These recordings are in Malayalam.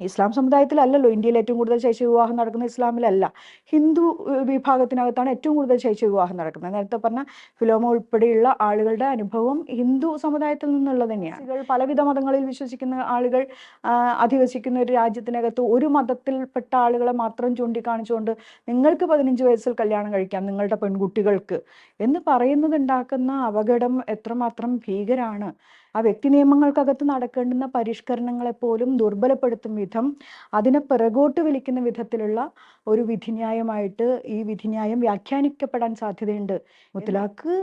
ഇസ്ലാം സമുദായത്തിലല്ലല്ലോ. ഇന്ത്യയിൽ ഏറ്റവും കൂടുതൽ ശൈശവ വിവാഹം നടക്കുന്ന ഇസ്ലാമിലല്ല. ഹിന്ദു വിഭാഗത്തിനകത്താണ് ഏറ്റവും കൂടുതൽ ശൈശവ വിവാഹം നടക്കുന്നത്. നേരത്തെ പറഞ്ഞ ഫിലോമ ഉൾപ്പെടെയുള്ള ആളുകളുടെ അനുഭവം ഹിന്ദു സമുദായത്തിൽ നിന്നുള്ളത് തന്നെയാണ്. പലവിധ മതങ്ങളിൽ വിശ്വസിക്കുന്ന ആളുകൾ അധിവസിക്കുന്ന ഒരു രാജ്യത്തിനകത്ത് ഒരു മതത്തിൽപ്പെട്ട ആളുകളെ മാത്രം ചൂണ്ടിക്കാണിച്ചുകൊണ്ട് നിങ്ങൾക്ക് പതിനഞ്ച് വയസ്സിൽ കല്യാണം കഴിക്കാം നിങ്ങളുടെ പെൺകുട്ടികൾക്ക് എന്ന് പറയുന്നത് ഉണ്ടാക്കുന്ന അപകടം എത്രമാത്രം ഭീകരാണ്. ആ വ്യക്തി നിയമങ്ങൾക്കകത്ത് നടക്കേണ്ടുന്ന പരിഷ്കരണങ്ങളെ പോലും ദുർബലപ്പെടുത്തും വിധം അതിനെ പിറകോട്ട് വിളിക്കുന്ന വിധത്തിലുള്ള ഒരു വിധിന്യായമായിട്ട് ഈ വിധിന്യായം വ്യാഖ്യാനിക്കപ്പെടാൻ സാധ്യതയുണ്ട്. മുത്തലാഖ്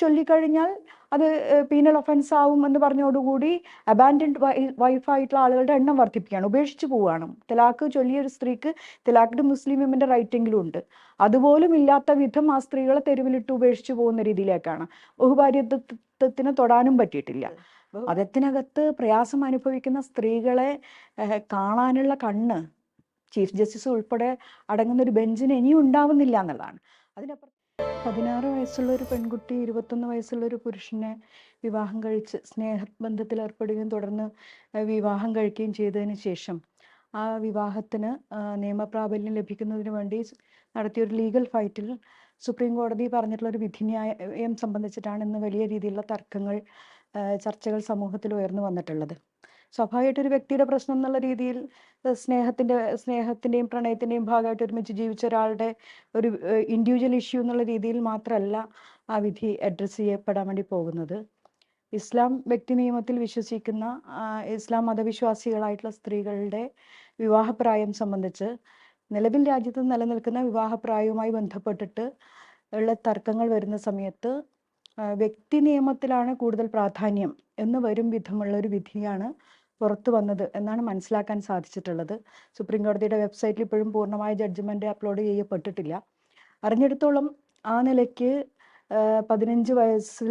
ചൊല്ലിക്കഴിഞ്ഞാൽ അത് പീനൽ ഒഫൻസ് ആവും എന്ന് പറഞ്ഞോടുകൂടി അബാൻഡൻഡ് വൈഫായിട്ടുള്ള ആളുകളുടെ എണ്ണം വർദ്ധിപ്പിക്കുകയാണ് ഉപേക്ഷിച്ച് പോവുകയാണ്. തിലാക്ക് ചൊല്ലിയ ഒരു സ്ത്രീക്ക് തിലാക്കിഡ് മുസ്ലിം വിമന്റെ റൈറ്റെങ്കിലും ഉണ്ട്. അതുപോലും ഇല്ലാത്ത വിധം ആ സ്ത്രീകളെ തെരുവിലിട്ട് ഉപേക്ഷിച്ച് പോകുന്ന രീതിയിലേക്കാണ്. ബഹുഭാര്യത്വത്തിന് തൊടാനും പറ്റിയിട്ടില്ല. മതത്തിനകത്ത് പ്രയാസം അനുഭവിക്കുന്ന സ്ത്രീകളെ കാണാനുള്ള കണ്ണ് ചീഫ് ജസ്റ്റിസ് ഉൾപ്പെടെ അടങ്ങുന്ന ഒരു ബെഞ്ചിന് ഇനിയും ഉണ്ടാവുന്നില്ല എന്നുള്ളതാണ്. അതിനപ്പുറം പതിനാറ് വയസ്സുള്ള ഒരു പെൺകുട്ടി ഇരുപത്തൊന്ന് വയസ്സുള്ള ഒരു പുരുഷനെ വിവാഹം കഴിച്ച് സ്നേഹബന്ധത്തിൽ ഏർപ്പെടുകയും തുടർന്ന് വിവാഹം കഴിക്കുകയും ചെയ്തതിന് ശേഷം ആ വിവാഹത്തിന് നിയമപ്രാബല്യം ലഭിക്കുന്നതിന് വേണ്ടി നടത്തിയ ഒരു ലീഗൽ ഫൈറ്റിൽ സുപ്രീം കോടതി പറഞ്ഞിട്ടുള്ള ഒരു വിധിന്യായം സംബന്ധിച്ചിട്ടാണ് ഇന്ന് വലിയ രീതിയിലുള്ള തർക്കങ്ങൾ ചർച്ചകൾ സമൂഹത്തിൽ ഉയർന്നു വന്നിട്ടുള്ളത്. സ്വാഭാവികമായിട്ട് ഒരു വ്യക്തിയുടെ പ്രശ്നം എന്നുള്ള രീതിയിൽ സ്നേഹത്തിന്റെ സ്നേഹത്തിന്റെയും പ്രണയത്തിന്റെയും ഭാഗമായിട്ട് ഒരുമിച്ച് ജീവിച്ച ഒരാളുടെ ഒരു ഇൻഡിവിജ്വൽ ഇഷ്യൂ എന്നുള്ള രീതിയിൽ മാത്രമല്ല ആ വിധി അഡ്രസ്സ് ചെയ്യപ്പെടാൻ വേണ്ടി പോകുന്നത്. ഇസ്ലാം വ്യക്തി നിയമത്തിൽ വിശ്വസിക്കുന്ന ഇസ്ലാം മതവിശ്വാസികളായിട്ടുള്ള സ്ത്രീകളുടെ വിവാഹപ്രായം സംബന്ധിച്ച് നിലവിൽ രാജ്യത്ത് നിലനിൽക്കുന്ന വിവാഹപ്രായവുമായി ബന്ധപ്പെട്ടിട്ട് ഉള്ള തർക്കങ്ങൾ വരുന്ന സമയത്ത് വ്യക്തി നിയമത്തിലാണ് കൂടുതൽ പ്രാധാന്യം എന്ന് വരും വിധമുള്ള ഒരു വിധിയാണ് പുറത്തു വന്നത് എന്നാണ് മനസ്സിലാക്കാൻ സാധിച്ചിട്ടുള്ളത്. സുപ്രീം കോടതിയുടെ വെബ്സൈറ്റിൽ ഇപ്പോഴും പൂർണമായ ജഡ്ജ്മെന്റ് അപ്ലോഡ് ചെയ്യപ്പെട്ടിട്ടില്ല. അറിഞ്ഞിടത്തോളം ആ നിലയ്ക്ക് പതിനഞ്ച് വയസ്സിൽ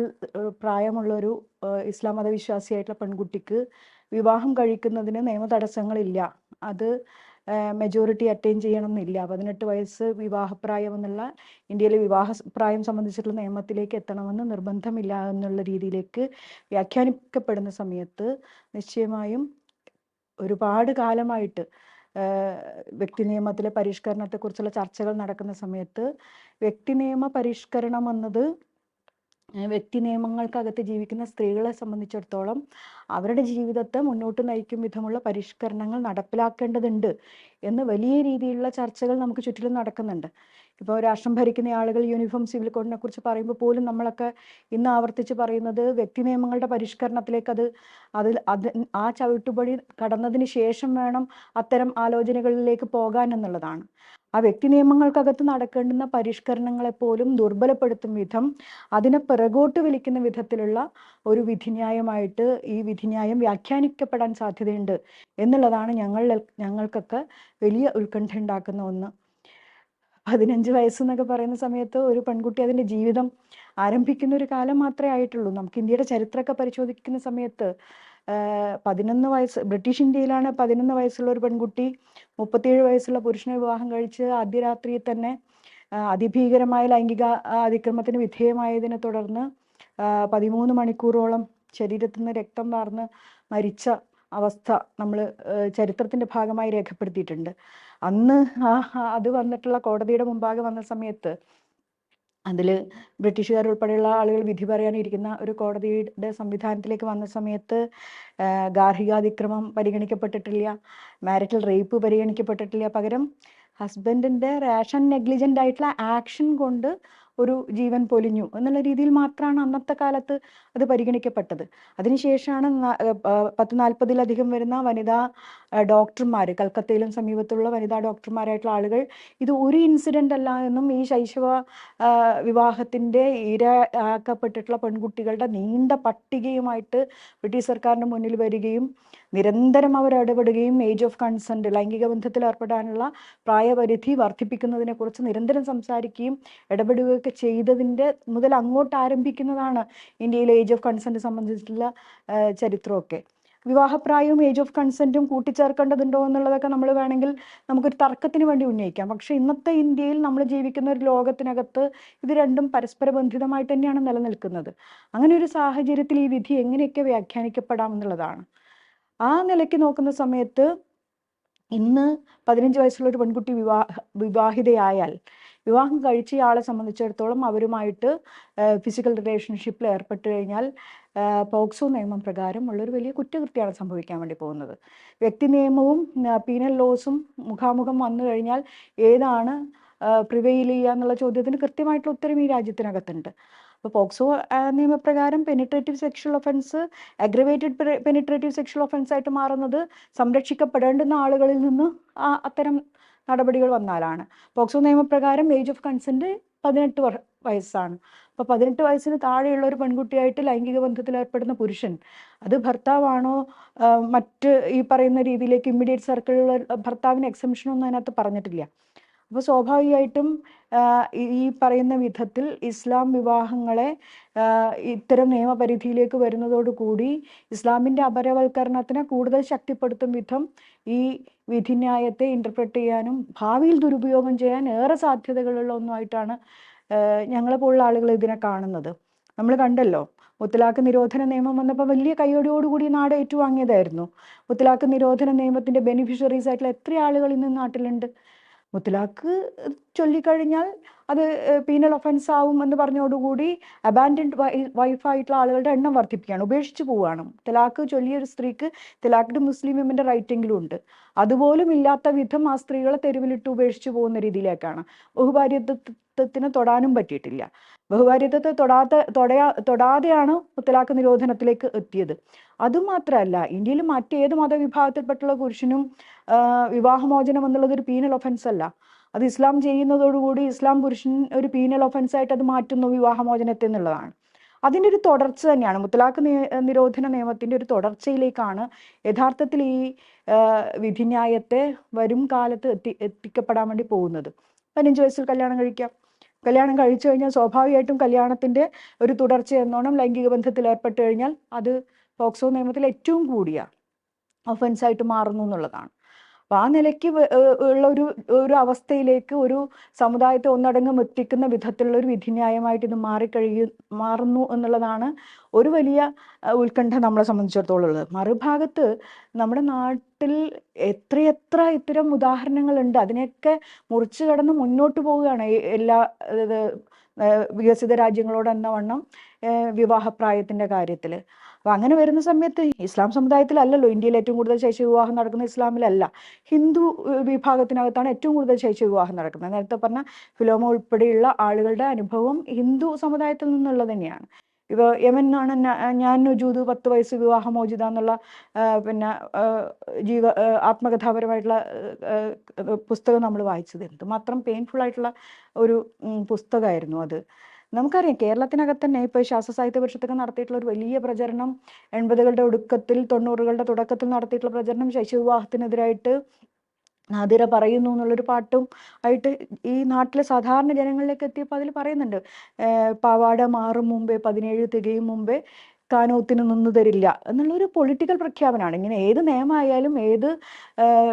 പ്രായമുള്ള ഒരു ഇസ്ലാം മതവിശ്വാസിയായിട്ടുള്ള പെൺകുട്ടിക്ക് വിവാഹം കഴിക്കുന്നതിന് നിയമ തടസ്സങ്ങളില്ല അത് മെജോറിറ്റി അറ്റൈൻ ചെയ്യണം എന്നില്ല പതിനെട്ട് വയസ്സ് വിവാഹപ്രായം എന്നുള്ള ഇന്ത്യയിലെ വിവാഹ സ് പ്രായം സംബന്ധിച്ചിട്ടുള്ള നിയമത്തിലേക്ക് എത്തണമെന്ന് നിർബന്ധമില്ല എന്നുള്ള രീതിയിലേക്ക് വ്യാഖ്യാനിക്കപ്പെടുന്ന സമയത്ത് നിശ്ചയമായും ഒരുപാട് കാലമായിട്ട് വ്യക്തി നിയമത്തിലെ പരിഷ്കരണത്തെക്കുറിച്ചുള്ള ചർച്ചകൾ നടക്കുന്ന സമയത്ത് വ്യക്തി നിയമ പരിഷ്കരണം എന്നത് വ്യക്തി നിയമങ്ങൾക്കകത്ത് ജീവിക്കുന്ന സ്ത്രീകളെ സംബന്ധിച്ചിടത്തോളം അവരുടെ ജീവിതത്തെ മുന്നോട്ട് നയിക്കും വിധമുള്ള പരിഷ്കരണങ്ങൾ നടപ്പിലാക്കേണ്ടതുണ്ട് എന്ന് വലിയ രീതിയിലുള്ള ചർച്ചകൾ നമുക്ക് ചുറ്റിലും നടക്കുന്നുണ്ട്. ഇപ്പോൾ രാഷ്ട്രം ഭരിക്കുന്ന ആളുകൾ യൂണിഫോം സിവിൽ കോഡിനെ കുറിച്ച് പറയുമ്പോൾ പോലും നമ്മളൊക്കെ ഇന്ന് ആവർത്തിച്ച് പറയുന്നത് വ്യക്തി നിയമങ്ങളുടെ പരിഷ്കരണത്തിലേക്ക് അത് അതിൽ അത് ആ ചവിട്ടുപടി കടന്നതിന് ശേഷം വേണം അത്തരം ആലോചനകളിലേക്ക് പോകാൻ എന്നുള്ളതാണ്. ആ വ്യക്തി നിയമങ്ങൾക്കകത്ത് നടക്കേണ്ടുന്ന പരിഷ്കരണങ്ങളെ പോലും ദുർബലപ്പെടുത്തും വിധം അതിനെ പിറകോട്ട് വലിക്കുന്ന വിധത്തിലുള്ള ഒരു വിധിന്യായമായിട്ട് ഈ വിധിന്യായം വ്യാഖ്യാനിക്കപ്പെടാൻ സാധ്യതയുണ്ട് എന്നുള്ളതാണ് ഞങ്ങൾ ഞങ്ങൾക്കൊക്കെ വലിയ ഉത്കണ്ഠ ഉണ്ടാക്കുന്ന ഒന്ന്. പതിനഞ്ച് വയസ്സെന്നൊക്കെ പറയുന്ന സമയത്ത് ഒരു പെൺകുട്ടി അതിന്റെ ജീവിതം ആരംഭിക്കുന്ന ഒരു കാലം മാത്രമേ ആയിട്ടുള്ളൂ. നമുക്ക് ഇന്ത്യയുടെ ചരിത്രമൊക്കെ പരിശോധിക്കുന്ന സമയത്ത് പതിനൊന്ന് വയസ്സ് ബ്രിട്ടീഷ് ഇന്ത്യയിലാണ് പതിനൊന്ന് വയസ്സുള്ള ഒരു പെൺകുട്ടി മുപ്പത്തിയേഴ് വയസ്സുള്ള പുരുഷനെ വിവാഹം കഴിച്ച് ആദ്യ രാത്രിയിൽ തന്നെ അതിഭീകരമായ ലൈംഗിക അതിക്രമത്തിന് വിധേയമായതിനെ തുടർന്ന് പതിമൂന്ന് മണിക്കൂറോളം ശരീരത്തിൽ നിന്ന് രക്തം വാർന്ന് മരിച്ച അവസ്ഥ നമ്മൾ ചരിത്രത്തിന്റെ ഭാഗമായി രേഖപ്പെടുത്തിയിട്ടുണ്ട്. അന്ന് അത് വന്നിട്ടുള്ള കോടതിയുടെ മുമ്പാകെ വന്ന സമയത്ത് അതിൽ ബ്രിട്ടീഷുകാർ ഉൾപ്പെടെയുള്ള ആളുകൾ വിധി പറയാനിരിക്കുന്ന ഒരു കോടതിയുടെ സംവിധാനത്തിലേക്ക് വന്ന സമയത്ത് ഗാർഹികാതിക്രമം പരിഗണിക്കപ്പെട്ടിട്ടില്ല മാരിറ്റൽ റേപ്പ് പരിഗണിക്കപ്പെട്ടിട്ടില്ല. പകരം ഹസ്ബൻഡിന്റെ റേഷൻ നെഗ്ലിജന്റ് ആയിട്ടുള്ള ആക്ഷൻ കൊണ്ട് ഒരു ജീവൻ പൊലിഞ്ഞു എന്നുള്ള രീതിയിൽ മാത്രമാണ് അന്നത്തെ കാലത്ത് അത് പരിഗണിക്കപ്പെട്ടത്. അതിനുശേഷമാണ് പത്ത് നാൽപ്പതിലധികം വരുന്ന വനിതാ ഡോക്ടർമാർ കൽക്കത്തയിലും സമീപത്തുള്ള വനിതാ ഡോക്ടർമാരായിട്ടുള്ള ആളുകൾ ഇത് ഒരു ഇൻസിഡന്റ് അല്ല എന്നും ഈ ശൈശവ വിവാഹത്തിന്റെ ഇര ഇരയാക്കപ്പെട്ടിട്ടുള്ള പെൺകുട്ടികളുടെ നീണ്ട പട്ടികയുമായിട്ട് ബ്രിട്ടീഷ് സർക്കാരിന്റെ മുന്നിൽ വരികയും നിരന്തരം അവർ ഇടപെടുകയും ഏജ് ഓഫ് കൺസെന്റ് ലൈംഗിക ബന്ധത്തിൽ ഏർപ്പെടാനുള്ള പ്രായപരിധി വർദ്ധിപ്പിക്കുന്നതിനെ കുറിച്ച് നിരന്തരം സംസാരിക്കുകയും ഇടപെടുകയൊക്കെ ചെയ്തതിന്റെ മുതൽ അങ്ങോട്ട് ആരംഭിക്കുന്നതാണ് ഇന്ത്യയിലെ ഏജ് ഓഫ് കൺസെന്റ് സംബന്ധിച്ചിട്ടുള്ള ചരിത്രമൊക്കെ. വിവാഹപ്രായവും ഏജ് ഓഫ് കൺസെന്റും കൂട്ടിച്ചേർക്കേണ്ടതുണ്ടോ എന്നുള്ളതൊക്കെ നമ്മൾ വേണമെങ്കിൽ നമുക്കൊരു തർക്കത്തിന് വേണ്ടി ഉന്നയിക്കാം. പക്ഷെ ഇന്നത്തെ ഇന്ത്യയിൽ നമ്മൾ ജീവിക്കുന്ന ഒരു ലോകത്തിനകത്ത് ഇത് രണ്ടും പരസ്പര ബന്ധിതമായിട്ട് തന്നെയാണ് നിലനിൽക്കുന്നത്. അങ്ങനെ ഒരു സാഹചര്യത്തിൽ ഈ വിധി എങ്ങനെയൊക്കെ വ്യാഖ്യാനിക്കപ്പെടാം എന്നുള്ളതാണ്. ആ നിലയ്ക്ക് നോക്കുന്ന സമയത്ത് ഇന്ന് പതിനഞ്ച് വയസ്സുള്ള ഒരു പെൺകുട്ടി വിവാഹ വിവാഹിതയായാൽ വിവാഹം കഴിച്ച ആളെ സംബന്ധിച്ചിടത്തോളം അവരുമായിട്ട് ഫിസിക്കൽ റിലേഷൻഷിപ്പിൽ ഏർപ്പെട്ട് കഴിഞ്ഞാൽ പോക്സോ നിയമം പ്രകാരം ഉള്ളൊരു വലിയ കുറ്റകൃത്യമാണ് സംഭവിക്കാൻ വേണ്ടി പോകുന്നത്. വ്യക്തി നിയമവും പീനൽ ലോസും മുഖാമുഖം വന്നു കഴിഞ്ഞാൽ ഏതാണ് പ്രിവെയിൽ ചെയ്യുക എന്നുള്ള ചോദ്യത്തിന് കൃത്യമായിട്ടുള്ള ഉത്തരം ഈ രാജ്യത്തിനകത്തുണ്ട്. അപ്പോൾ പോക്സോ നിയമപ്രകാരം penetrative sexual offence aggravated penetrative sexual offence ആയിട്ട് മാറുന്നത് സംരക്ഷിക്കപ്പെടേണ്ടുന്ന ആളുകളിൽ നിന്ന് അത്തരം നടപടികൾ വന്നാലാണ്. പോക്സോ നിയമപ്രകാരം ഏജ് ഓഫ് കൺസെന്റ് പതിനെട്ട് വയസ്സാണ്. അപ്പോൾ പതിനെട്ട് വയസ്സിന് താഴെയുള്ള ഒരു പെൺകുട്ടിയായിട്ട് ലൈംഗിക ബന്ധത്തിൽ ഏർപ്പെടുന്ന പുരുഷൻ അത് ഭർത്താവാണോ മറ്റ് ഈ പറയുന്ന രീതിയിലേക്ക് ഇമ്മീഡിയറ്റ് സർക്കിളിലുള്ള ഭർത്താവിന് എക്സംഷനൊന്നും അതിനകത്ത് പറഞ്ഞിട്ടില്ല. അപ്പോൾ സ്വാഭാവികമായിട്ടും ഈ പറയുന്ന വിധത്തിൽ ഇസ്ലാം വിവാഹങ്ങളെ ഇത്തരം നിയമപരിധിയിലേക്ക് വരുന്നതോടുകൂടി ഇസ്ലാമിന്റെ അപരവൽക്കരണത്തിനെ കൂടുതൽ ശക്തിപ്പെടുത്തും വിധം ഈ വിധിന്യായത്തെ ഇന്റർപ്രറ്റ് ചെയ്യാനും ഭാവിയിൽ ദുരുപയോഗം ചെയ്യാൻ ഏറെ സാധ്യതകളുള്ള ഒന്നുമായിട്ടാണ് ഞങ്ങളെ പോലുള്ള ആളുകൾ ഇതിനെ കാണുന്നത്. നമ്മൾ കണ്ടല്ലോ മുത്തലാഖ് നിരോധന നിയമം വന്നപ്പോൾ വലിയ കൈയോടിയോടുകൂടി നാട് ഏറ്റുവാങ്ങിയതായിരുന്നു. മുത്തലാഖ് നിരോധന നിയമത്തിന്റെ ബെനിഫിഷ്യറീസ് ആയിട്ടുള്ള എത്ര ആളുകൾ ഇന്ന് നാട്ടിലുണ്ട്? മുത്തലാഖ് ചൊല്ലിക്കഴിഞ്ഞാൽ അത് പീനൽ ഒഫൻസ് ആവും എന്ന് പറഞ്ഞോടുകൂടി അബാൻഡൻഡ് വൈഫായിട്ടുള്ള ആളുകളുടെ എണ്ണം വർദ്ധിപ്പിക്കുകയാണ്. ഉപേക്ഷിച്ച് പോവുകയാണ്. തിലാക്ക് ചൊല്ലിയ ഒരു സ്ത്രീക്ക് തലാഖിന്റെ മുസ്ലിം വിമന്റെ റൈറ്റെങ്കിലും ഉണ്ട്. അതുപോലും ഇല്ലാത്ത വിധം ആ സ്ത്രീകളെ തെരുവിലിട്ട് ഉപേക്ഷിച്ച് പോകുന്ന രീതിയിലേക്കാണ്. ബഹുഭാര്യത്വത്തിന് തൊടാനും പറ്റിയിട്ടില്ല. ബഹുഭാര്യത്വത്തെ തൊടാത്ത തൊടയാ തൊടാതെയാണ് മുത്തലാഖ് നിരോധനത്തിലേക്ക് എത്തിയത്. അതുമാത്രമല്ല ഇന്ത്യയിൽ മറ്റേത് മതവിഭാഗത്തിൽപ്പെട്ടുള്ള പുരുഷനും വിവാഹമോചനം എന്നുള്ളത് ഒരു പീനൽ ഒഫൻസ് അല്ല. അത് ഇസ്ലാം ചെയ്യുന്നതോടുകൂടി ഇസ്ലാം പുരുഷൻ ഒരു പീനൽ ഒഫൻസ് ആയിട്ട് അത് മാറ്റുന്നു വിവാഹമോചനത്തെ എന്നുള്ളതാണ് അതിന്റെ ഒരു തുടർച്ച തന്നെയാണ്. മുത്തലാഖ് നിരോധന നിയമത്തിന്റെ ഒരു തുടർച്ചയിലേക്കാണ് യഥാർത്ഥത്തിൽ ഈ വിധിന്യായത്തെ വരും കാലത്ത് എത്തി എത്തിക്കപ്പെടാൻ വേണ്ടി പോകുന്നത്. പതിനഞ്ച് വയസ്സിൽ കല്യാണം കഴിക്കാം. കല്യാണം കഴിച്ചു കഴിഞ്ഞാൽ സ്വാഭാവികമായിട്ടും കല്യാണത്തിന്റെ ഒരു തുടർച്ച എന്നോണം ലൈംഗിക ബന്ധത്തിൽ ഏർപ്പെട്ട് കഴിഞ്ഞാൽ അത് പോക്സോ നിയമത്തിൽ ഏറ്റവും കൂടിയ ഒഫൻസായിട്ട് മാറുന്നു എന്നുള്ളതാണ്. അപ്പൊ ആ നിലയ്ക്ക് ഉള്ള ഒരു ഒരു അവസ്ഥയിലേക്ക് ഒരു സമുദായത്തെ ഒന്നടങ്കം എത്തിക്കുന്ന വിധത്തിലുള്ള ഒരു വിധിന്യായമായിട്ട് ഇത് മാറിക്കഴിയ മാറുന്നു എന്നുള്ളതാണ് ഒരു വലിയ ഉത്കണ്ഠ നമ്മളെ സംബന്ധിച്ചിടത്തോളം ഉള്ളത്. മറുഭാഗത്ത് നമ്മുടെ നാട്ടിൽ എത്രയെത്ര ഇത്തരം ഉദാഹരണങ്ങളുണ്ട്. അതിനെയൊക്കെ മുറിച്ചു കടന്ന് മുന്നോട്ട് പോവുകയാണ്. എല്ലാ വികസിത രാജ്യങ്ങളോട് എന്ന വണ്ണം വിവാഹപ്രായത്തിന്റെ കാര്യത്തിൽ അപ്പൊ അങ്ങനെ വരുന്ന സമയത്ത് ഇസ്ലാം സമുദായത്തിലല്ലല്ലോ ഇന്ത്യയിൽ ഏറ്റവും കൂടുതൽ ശൈശവ വിവാഹം നടക്കുന്ന ഇസ്ലാമിലല്ല. ഹിന്ദു വിഭാഗത്തിനകത്താണ് ഏറ്റവും കൂടുതൽ ശൈശവ വിവാഹം നടക്കുന്നത്. നേരത്തെ പറഞ്ഞ ഫിലോമ ഉൾപ്പെടെയുള്ള ആളുകളുടെ അനുഭവം ഹിന്ദു സമുദായത്തിൽ നിന്നുള്ളത് തന്നെയാണ്. ഇപ്പോൾ യമനാണ് ഞാൻ ജൂതു പത്ത് വയസ്സ് വിവാഹമോചിത എന്നുള്ള പിന്നെ ജീവ ആത്മകഥാപരമായിട്ടുള്ള പുസ്തകം നമ്മൾ വായിച്ചത്. എന്തുമാത്രം പെയിൻഫുൾ ആയിട്ടുള്ള ഒരു പുസ്തകമായിരുന്നു അത്. നമുക്കറിയാം കേരളത്തിനകത്ത് തന്നെ ഇപ്പോൾ ശാസ്ത്ര സാഹിത്യ പരിഷത്തൊക്കെ നടത്തിയിട്ടുള്ള ഒരു വലിയ പ്രചരണം എൺപതുകളുടെ ഒടുക്കത്തിൽ തൊണ്ണൂറുകളുടെ തുടക്കത്തിൽ നടത്തിയിട്ടുള്ള പ്രചരണം ശൈശവിവാഹത്തിനെതിരായിട്ട് നാദിര പറയുന്നു എന്നുള്ളൊരു പാട്ടും ആയിട്ട് ഈ നാട്ടിലെ സാധാരണ ജനങ്ങളിലേക്ക് എത്തിയപ്പോൾ അതിൽ പറയുന്നുണ്ട്. പാവാട മാറും മുമ്പേ പതിനേഴ് തികയും മുമ്പേ സ്ഥാനത്തിന് നിന്നു തരില്ല എന്നുള്ളൊരു പൊളിറ്റിക്കൽ പ്രഖ്യാപനമാണ്. ഇങ്ങനെ ഏത് നിയമമായാലും ഏത്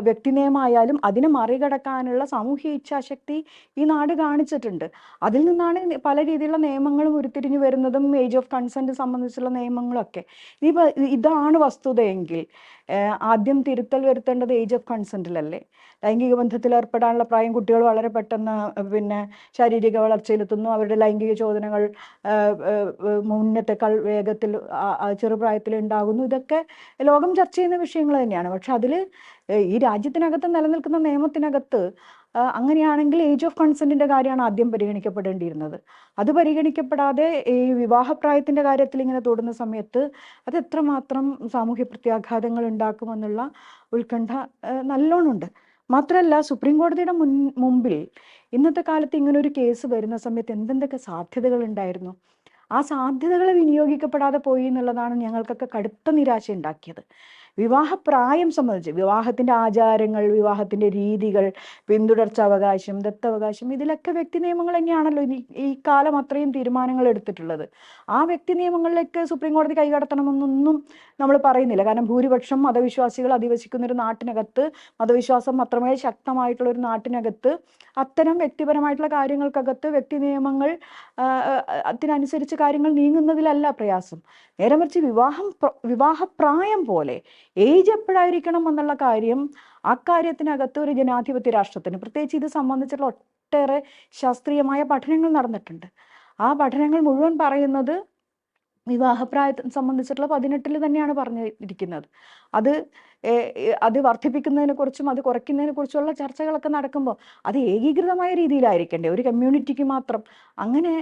വ്യക്തി നിയമമായാലും അതിനെ മറികടക്കാനുള്ള സാമൂഹ്യ ഇച്ഛാശക്തി ഈ നാട് കാണിച്ചിട്ടുണ്ട്. അതിൽ നിന്നാണ് പല രീതിയിലുള്ള നിയമങ്ങളും ഉരുത്തിരിഞ്ഞു വരുന്നതും ഏജ് ഓഫ് കൺസെന്റ് സംബന്ധിച്ചുള്ള നിയമങ്ങളൊക്കെ. ഈ ഇതാണ് വസ്തുതയെങ്കിൽ ആദ്യം തിരുത്തൽ വരുത്തേണ്ടത് ഏജ് ഓഫ് കൺസെന്റിലല്ലേ ലൈംഗിക ബന്ധത്തിൽ ഏർപ്പെടാനുള്ള പ്രായം കുട്ടികൾ വളരെ പെട്ടെന്ന് പിന്നെ ശാരീരിക വളർച്ചയിലെത്തുന്നു. അവരുടെ ലൈംഗിക ചോദനകൾ മുന്നത്തെക്കാൾ വേഗത്തിൽ ചെറുപ്രായത്തിൽ ഉണ്ടാകുന്നു. ഇതൊക്കെ ലോകം ചർച്ച ചെയ്യുന്ന വിഷയങ്ങൾ തന്നെയാണ്. പക്ഷെ അതിൽ ഈ രാജ്യത്തിനകത്ത് നിലനിൽക്കുന്ന നിയമത്തിനകത്ത് അങ്ങനെയാണെങ്കിൽ ഏജ് ഓഫ് കൺസെന്റിന്റെ കാര്യമാണ് ആദ്യം പരിഗണിക്കപ്പെടേണ്ടിയിരുന്നത്. അത് പരിഗണിക്കപ്പെടാതെ ഈ വിവാഹപ്രായത്തിന്റെ കാര്യത്തിൽ ഇങ്ങനെ തോടുന്ന സമയത്ത് അത് എത്രമാത്രം സാമൂഹ്യ പ്രത്യാഘാതങ്ങൾ ഉണ്ടാക്കുമെന്നുള്ള ഉത്കണ്ഠ നല്ലോണമുണ്ട്. മാത്രമല്ല സുപ്രീം കോടതിയുടെ മുൻ മുമ്പിൽ ഇന്നത്തെ കാലത്ത് ഇങ്ങനൊരു കേസ് വരുന്ന സമയത്ത് എന്തെന്തൊക്കെ സാധ്യതകൾ ഉണ്ടായിരുന്നു? ആ സാധ്യതകൾ വിനിയോഗിക്കപ്പെടാതെ പോയി എന്നുള്ളതാണ് ഞങ്ങൾക്കൊക്കെ കടുത്ത നിരാശ ഉണ്ടാക്കിയത് വിവാഹപ്രായം സംബന്ധിച്ച് വിവാഹത്തിന്റെ ആചാരങ്ങൾ വിവാഹത്തിന്റെ രീതികൾ പിന്തുടർച്ച അവകാശം ദത്തവകാശം ഇതിലൊക്കെ വ്യക്തി നിയമങ്ങൾ തന്നെയാണല്ലോ ഇനി ഈ കാലം അത്രയും തീരുമാനങ്ങൾ എടുത്തിട്ടുള്ളത്. ആ വ്യക്തി നിയമങ്ങളിലേക്ക് സുപ്രീം കോടതി കൈകടത്തണമെന്നൊന്നും നമ്മൾ പറയുന്നില്ല. കാരണം ഭൂരിപക്ഷം മതവിശ്വാസികൾ അധിവസിക്കുന്ന ഒരു നാട്ടിനകത്ത് മതവിശ്വാസം മാത്രമേ ശക്തമായിട്ടുള്ള ഒരു നാട്ടിനകത്ത് അത്തരം വ്യക്തിപരമായിട്ടുള്ള കാര്യങ്ങൾക്കകത്ത് വ്യക്തി നിയമങ്ങൾ അതിനനുസരിച്ച് കാര്യങ്ങൾ നീങ്ങുന്നതിലല്ല പ്രയാസം. നേരെ മറിച്ച് വിവാഹം വിവാഹപ്രായം പോലെ ഏജ് എപ്പോഴായിരിക്കണം എന്നുള്ള കാര്യം അക്കാര്യത്തിനകത്ത് ഒരു ജനാധിപത്യ രാഷ്ട്രത്തിന് പ്രത്യേകിച്ച് ഇത് സംബന്ധിച്ചുള്ള ഒട്ടേറെ ശാസ്ത്രീയമായ പഠനങ്ങൾ നടന്നിട്ടുണ്ട്. ആ പഠനങ്ങൾ മുഴുവൻ പറയുന്നത് വിവാഹപ്രായത്തെ സംബന്ധിച്ചിട്ടുള്ള പതിനെട്ടിൽ തന്നെയാണ് പറഞ്ഞിരിക്കുന്നത് അത് അത് വർദ്ധിപ്പിക്കുന്നതിനെ കുറിച്ചും അത് കുറയ്ക്കുന്നതിനെ കുറിച്ചുള്ള ചർച്ചകളൊക്കെ നടക്കുമ്പോൾ അത് ഏകീകൃതമായ രീതിയിലായിരിക്കണ്ടേ? ഒരു കമ്മ്യൂണിറ്റിക്ക് മാത്രം. അങ്ങനെ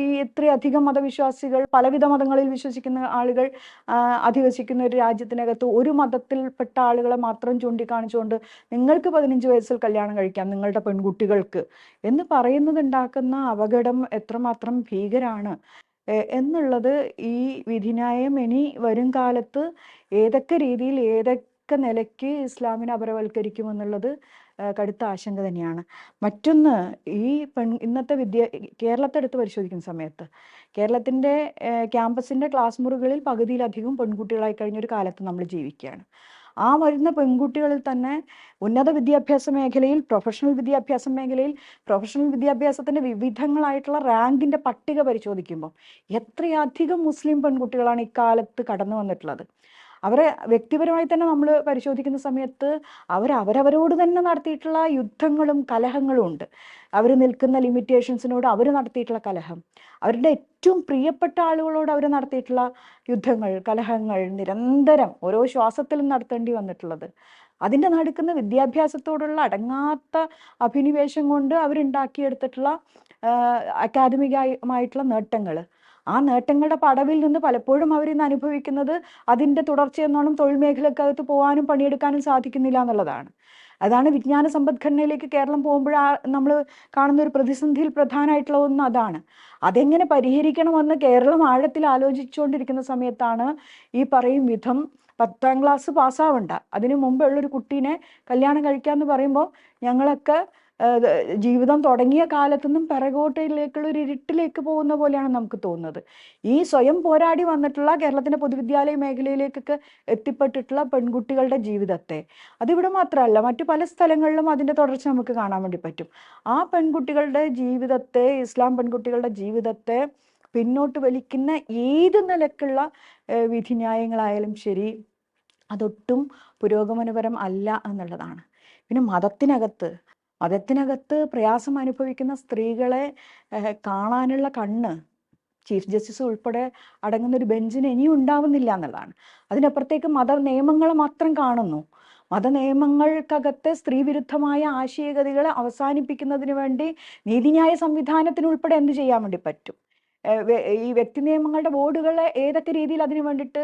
ഈ ഇത്രയധികം മതവിശ്വാസികൾ പലവിധ മതങ്ങളിൽ വിശ്വസിക്കുന്ന ആളുകൾ അധിവസിക്കുന്ന ഒരു രാജ്യത്തിനകത്ത് ഒരു മതത്തിൽപ്പെട്ട ആളുകളെ മാത്രം ചൂണ്ടിക്കാണിച്ചുകൊണ്ട് നിങ്ങൾക്ക് പതിനഞ്ച് വയസ്സിൽ കല്യാണം കഴിക്കാം നിങ്ങളുടെ പെൺകുട്ടികൾക്ക് എന്ന് പറയുന്നത് ഉണ്ടാക്കുന്ന അപകടം എത്രമാത്രം ഭീകരാണ്. എന്നുള്ളത് ഈ വിധിന്യായം ഇനി വരും കാലത്ത് ഏതൊക്കെ രീതിയിൽ ഏതൊക്കെ നിലയ്ക്ക് ഇസ്ലാമിനെ അപരവൽക്കരിക്കും എന്നുള്ളത് കടുത്ത ആശങ്ക തന്നെയാണ്. മറ്റൊന്ന് ഈ പെൺ ഇന്നത്തെ വിദ്യ കേരളത്തെ എടുത്ത് പരിശോധിക്കുന്ന സമയത്ത് കേരളത്തിന്റെ ക്യാമ്പസിന്റെ ക്ലാസ് മുറികളിൽ പകുതിയിലധികം പെൺകുട്ടികളായി കഴിഞ്ഞ ഒരു കാലത്ത് നമ്മൾ ജീവിക്കുകയാണ്. ആ വരുന്ന പെൺകുട്ടികളിൽ തന്നെ ഉന്നത വിദ്യാഭ്യാസ മേഖലയിൽ പ്രൊഫഷണൽ വിദ്യാഭ്യാസ മേഖലയിൽ പ്രൊഫഷണൽ വിദ്യാഭ്യാസത്തിന്റെ വിവിധങ്ങളായിട്ടുള്ള റാങ്കിന്റെ പട്ടിക പരിശോധിക്കുമ്പോൾ എത്രയധികം മുസ്ലിം പെൺകുട്ടികളാണ് ഇക്കാലത്ത് കടന്നു വന്നിട്ടുള്ളത് അവരെ വ്യക്തിപരമായി തന്നെ നമ്മൾ പരിശോധിക്കുന്ന സമയത്ത് അവർ അവരവരോട് തന്നെ നടത്തിയിട്ടുള്ള യുദ്ധങ്ങളും കലഹങ്ങളും ഉണ്ട്. അവർ നിൽക്കുന്ന ലിമിറ്റേഷൻസിനോട് അവർ നടത്തിയിട്ടുള്ള കലഹം. അവരുടെ ഏറ്റവും പ്രിയപ്പെട്ട ആളുകളോട് അവർ നടത്തിയിട്ടുള്ള യുദ്ധങ്ങൾ കലഹങ്ങൾ നിരന്തരം ഓരോ ശ്വാസത്തിലും നടത്തേണ്ടി വന്നിട്ടുള്ളത്. അതിന്റെ നടുക്കുന്ന വിദ്യാഭ്യാസത്തോടുള്ള അടങ്ങാത്ത അഭിനിവേശം കൊണ്ട് അവരുണ്ടാക്കിയെടുത്തിട്ടുള്ള അക്കാദമികമായിട്ടുള്ള നേട്ടങ്ങൾ ആ നേട്ടങ്ങളുടെ പടവിൽ നിന്ന് പലപ്പോഴും അവരിന്ന് അനുഭവിക്കുന്നത് അതിന്റെ തുടർച്ചയെന്നോണം തൊഴിൽ മേഖലക്കകത്ത് പോകാനും പണിയെടുക്കാനും സാധിക്കുന്നില്ല എന്നുള്ളതാണ്. അതാണ് വിജ്ഞാന സമ്പദ്ഘടനയിലേക്ക് കേരളം പോകുമ്പോൾ നമ്മൾ കാണുന്ന ഒരു പ്രതിസന്ധിയിൽ പ്രധാനമായിട്ടുള്ള ഒന്ന് അതാണ്. അതെങ്ങനെ പരിഹരിക്കണമെന്ന് കേരളം ആഴത്തിൽ ആലോചിച്ചുകൊണ്ടിരിക്കുന്ന സമയത്താണ് ഈ പറയും വിധം പത്താം ക്ലാസ് പാസ്സാവണ്ട. അതിനു മുമ്പുള്ളൊരു കുട്ടീനെ കല്യാണം കഴിക്കാന്ന് പറയുമ്പോൾ ഞങ്ങളൊക്കെ ജീവിതം തുടങ്ങിയ കാലത്തുനിന്നും പിറകോട്ടിലേക്കുള്ള ഒരു ഇരുട്ടിലേക്ക് പോകുന്ന പോലെയാണ് നമുക്ക് തോന്നുന്നത്. ഈ സ്വയം പോരാടി വന്നിട്ടുള്ള കേരളത്തിന്റെ പൊതുവിദ്യാലയ മേഖലയിലേക്കൊക്കെ എത്തിപ്പെട്ടിട്ടുള്ള പെൺകുട്ടികളുടെ ജീവിതത്തെ. അതിവിടെ മാത്രമല്ല മറ്റു പല സ്ഥലങ്ങളിലും അതിന്റെ തുടർച്ച നമുക്ക് കാണാൻ വേണ്ടി പറ്റും. ആ പെൺകുട്ടികളുടെ ജീവിതത്തെ ഇസ്ലാം പെൺകുട്ടികളുടെ ജീവിതത്തെ പിന്നോട്ട് വലിക്കുന്ന ഏത് നിലക്കുള്ള വിധിന്യായങ്ങളായാലും ശരി അതൊട്ടും പുരോഗമനപരം അല്ല എന്നുള്ളതാണ്. പിന്നെ മതത്തിനകത്ത് മതത്തിനകത്ത് പ്രയാസം അനുഭവിക്കുന്ന സ്ത്രീകളെ കാണാനുള്ള കണ്ണ് ചീഫ് ജസ്റ്റിസ് ഉൾപ്പെടെ അടങ്ങുന്ന ഒരു ബെഞ്ചിന് ഇനിയും ഉണ്ടാവുന്നില്ല എന്നുള്ളതാണ്. അതിനപ്പുറത്തേക്ക് മത നിയമങ്ങൾ മാത്രം കാണുന്നു. മത മതനിയമങ്ങൾക്കകത്തെ സ്ത്രീവിരുദ്ധമായ ആശയഗതികളെ അവസാനിപ്പിക്കുന്നതിന് വേണ്ടി നീതിന്യായ സംവിധാനത്തിനുൾപ്പെടെ എന്ത് ചെയ്യാൻ വേണ്ടി പറ്റും? ഈ വ്യക്തി നിയമങ്ങളുടെ ബോർഡുകളെ ഏതൊക്കെ രീതിയിൽ അതിനു വേണ്ടിയിട്ട്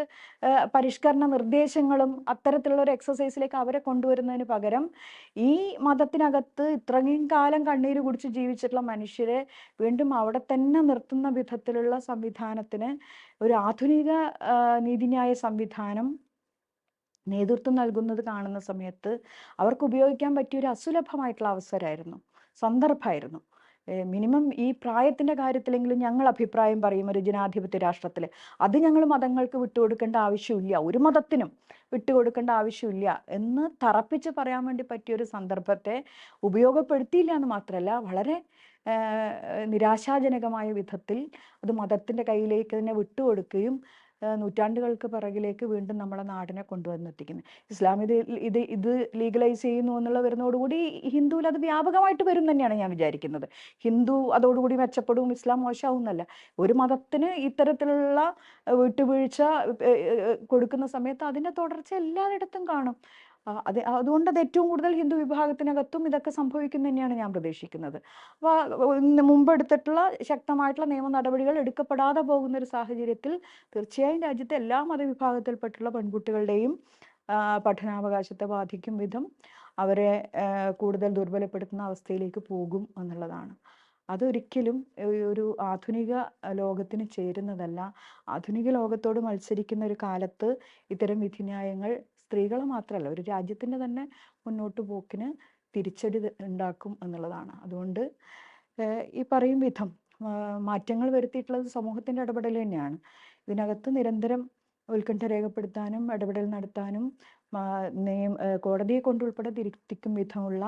പരിഷ്കരണ നിർദ്ദേശങ്ങളും അത്തരത്തിലുള്ള ഒരു എക്സസൈസിലേക്ക് അവരെ കൊണ്ടുവരുന്നതിന് പകരം ഈ മതത്തിനകത്ത് ഇത്രയും കാലം കണ്ണീര് കുടിച്ച് ജീവിച്ചിട്ടുള്ള മനുഷ്യരെ വീണ്ടും അവിടെ തന്നെ നിർത്തുന്ന വിധത്തിലുള്ള സംവിധാനത്തിന് ഒരു ആധുനിക നീതിന്യായ സംവിധാനം നേതൃത്വം നൽകുന്നത് കാണുന്ന സമയത്ത് അവർക്ക് ഉപയോഗിക്കാൻ പറ്റിയ ഒരു അസുലഭമായിട്ടുള്ള അവസരമായിരുന്നു സന്ദർഭമായിരുന്നു. മിനിമം ഈ പ്രായത്തിന്റെ കാര്യത്തിലെങ്കിലും ഞങ്ങൾ അഭിപ്രായം പറയും ഒരു ജനാധിപത്യ രാഷ്ട്രത്തിൽ അത് ഞങ്ങൾ മതങ്ങൾക്ക് വിട്ടുകൊടുക്കേണ്ട ആവശ്യമില്ല. ഒരു മതത്തിനും വിട്ടുകൊടുക്കേണ്ട ആവശ്യമില്ല എന്ന് തറപ്പിച്ച് പറയാൻ വേണ്ടി പറ്റിയ ഒരു സന്ദർഭത്തെ ഉപയോഗപ്പെടുത്തിയില്ല എന്ന് മാത്രമല്ല വളരെ നിരാശാജനകമായ വിധത്തിൽ അത് മതത്തിന്റെ കയ്യിലേക്ക് തന്നെ വിട്ടുകൊടുക്കുകയും നൂറ്റാണ്ടുകൾക്ക് പിറകിലേക്ക് വീണ്ടും നമ്മുടെ നാടിനെ കൊണ്ടുവന്നെത്തിക്കുന്നത് ഇസ്ലാം ഇത് ഇത് ഇത് ലീഗലൈസ് ചെയ്യുന്നു എന്നുള്ള വരുന്നതോടുകൂടി ഹിന്ദുവിൽ അത് വ്യാപകമായിട്ട് വരും തന്നെയാണ് ഞാൻ വിചാരിക്കുന്നത്. ഹിന്ദു അതോടുകൂടി മെച്ചപ്പെടും ഇസ്ലാം മോശമാവും എന്നല്ല ഒരു മതത്തിന് ഇത്തരത്തിലുള്ള വിട്ടുവീഴ്ച കൊടുക്കുന്ന സമയത്ത് അതിന്റെ തുടർച്ച എല്ലായിടത്തും കാണും. അത് അതുകൊണ്ട് അത് ഏറ്റവും കൂടുതൽ ഹിന്ദു വിഭാഗത്തിനകത്തും ഇതൊക്കെ സംഭവിക്കുന്നു തന്നെയാണ് ഞാൻ പ്രതീക്ഷിക്കുന്നത്. അപ്പോൾ മുമ്പ് എടുത്തിട്ടുള്ള ശക്തമായിട്ടുള്ള നിയമ നടപടികൾ എടുക്കപ്പെടാതെ പോകുന്ന ഒരു സാഹചര്യത്തിൽ തീർച്ചയായും രാജ്യത്തെ എല്ലാ മതവിഭാഗത്തിൽപ്പെട്ടുള്ള പെൺകുട്ടികളുടെയും പഠനാവകാശത്തെ ബാധിക്കും വിധം അവരെ കൂടുതൽ ദുർബലപ്പെടുത്തുന്ന അവസ്ഥയിലേക്ക് പോകും എന്നുള്ളതാണ്. അതൊരിക്കലും ഒരു ആധുനിക ലോകത്തിന് ചേരുന്നതല്ല. ആധുനിക ലോകത്തോട് മത്സരിക്കുന്ന ഒരു കാലത്ത് ഇത്തരം വിധിന്യായങ്ങൾ സ്ത്രീകളെ മാത്രമല്ല ഒരു രാജ്യത്തിന്റെ തന്നെ മുന്നോട്ട് പോക്കിന് തിരിച്ചടി ഉണ്ടാക്കും എന്നുള്ളതാണ്. അതുകൊണ്ട് ഈ പറയും വിധം മാറ്റങ്ങൾ വരുത്തിയിട്ടുള്ളത് സമൂഹത്തിന്റെ ഇടപെടൽ തന്നെയാണ്. ഇതിനകത്ത് നിരന്തരം ഉത്കണ്ഠ രേഖപ്പെടുത്താനും ഇടപെടൽ നടത്താനും നിയമ കോടതിയെ കൊണ്ടുൾപ്പെടെ തിരുത്തിക്കും വിധമുള്ള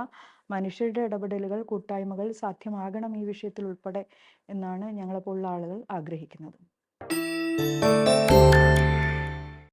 മനുഷ്യരുടെ ഇടപെടലുകൾ കൂട്ടായ്മകൾ സാധ്യമാകണം ഈ വിഷയത്തിൽ ഉൾപ്പെടെ എന്നാണ് ഞങ്ങളെപ്പോലുള്ള ആളുകൾ ആഗ്രഹിക്കുന്നത്.